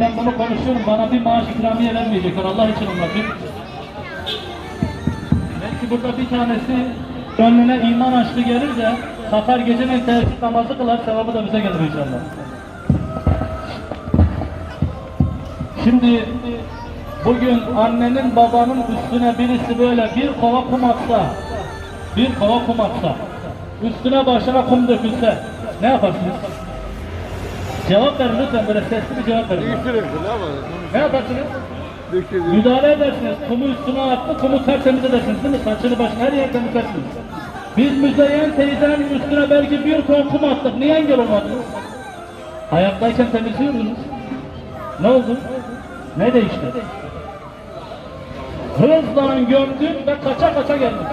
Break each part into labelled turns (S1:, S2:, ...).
S1: Ben bunu konuşuyorum. Bana bir maaş ikramiye vermeyecekler. Allah için anlatayım. Belki burada bir tanesi gönlüne iman aşkı gelir de kalkar gecenin teheccüd namazı kılar. Sevabı da bize gelir inşallah. Şimdi bugün annenin babanın üstüne birisi böyle bir kova kum atsa, bir kova kum atsa, üstüne başına kum dökülse ne yaparsınız? Cevap verin lütfen böyle sesli bir cevap verin.
S2: Değiştirirsin ama.
S1: Ne yaparsınız? Müdahale edersiniz. Kumu üstüne attı, kumu tertemiz edersiniz değil mi? Saçını başını her yer temizlersiniz. Biz Müzeyyen teyzenin üstüne belki bir ton kum attık. Niye engel olmadınız? Hayattayken temizliyordunuz. Ne oldu? Ne değişti? Hızla gömdük ve kaça kaça geldik.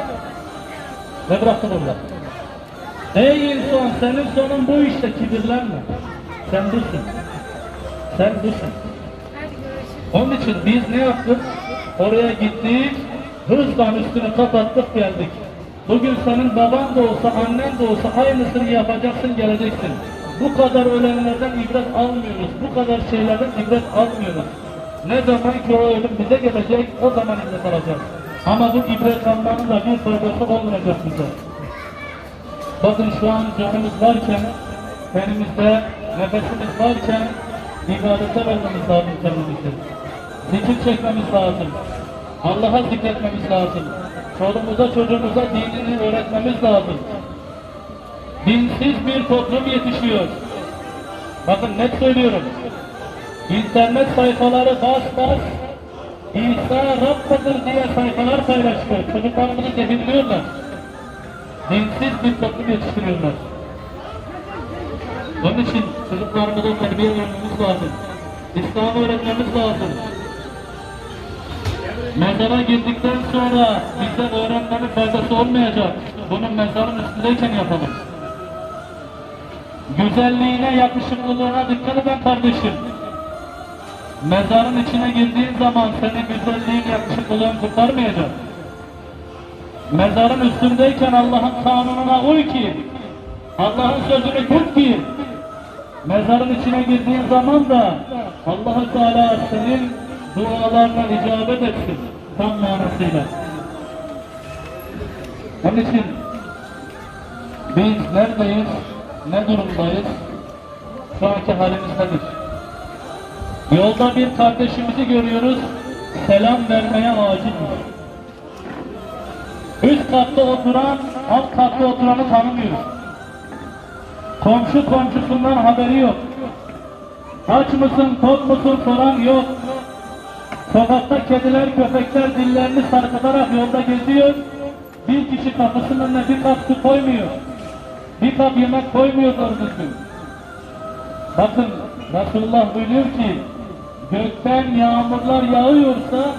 S1: Ve bıraktık orada. Ey insan senin sonun bu işte kibirlenme. Sen dursun. Sen dursun. Onun için biz ne yaptık? Oraya gittik, hızla üstünü kapattık geldik. Bugün senin baban da olsa, annen de olsa aynısını yapacaksın, geleceksin. Bu kadar ölenlerden ibret almıyoruz, bu kadar şeylerden ibret almıyoruz. Ne zaman ki o ölüm bize gelecek, o zaman ibret alacağız. Ama bu ibret almanın da bir faydası olmayacak bize. Bakın şu an canımız varken, tenimizde nefesimiz varken ibadete vermemiz lazım kendimizi. Zikir çekmemiz lazım. Allah'a zikretmemiz lazım. Çoluğumuza çocuğumuza dinini öğretmemiz lazım. Dinsiz bir toplum yetişiyor. Bakın net söylüyorum. İnternet sayfaları bas bas İsa Rabbidir diye sayfalar paylaşıyor. Çocuklarımızı zehirliyorlar. Dinsiz bir toplum yetiştiriyorlar. Onun için çocuklarımıza terbiye vermemiz lazım. İslam'ı öğretmemiz lazım. Mezara girdikten sonra bize öğrenmenin faydası olmayacak. Bunu mezarın üstündeyken yapalım. Güzelliğine, yakışıklılığına dikkat eden kardeşim. Mezarın içine girdiğin zaman senin güzelliğin, yakışıklılığın kurtarmayacak. Mezarın üstündeyken Allah'ın kanununa uy ki, Allah'ın sözünü tut ki, mezarın içine girdiğin zaman da Allah Teala senin dualarına icabet etsin tam manasıyla. Onun için biz neredeyiz, ne durumdayız, şu anki halimiz nedir? Yolda bir kardeşimizi görüyoruz, selam vermeye acilmiş. Üst katta oturan, alt katta oturanı tanımıyoruz. Komşu komşusundan haberi yok. Aç mısın, tok musun soran yok. Sokakta kediler, köpekler dillerini sarkıtarak yolda geziyor. Bir kişi kapısının önüne bir kap su koymuyor. Bir kap yemek koymuyor doğru düzgün. Bakın Resulullah buyuruyor ki gökten yağmurlar yağıyorsa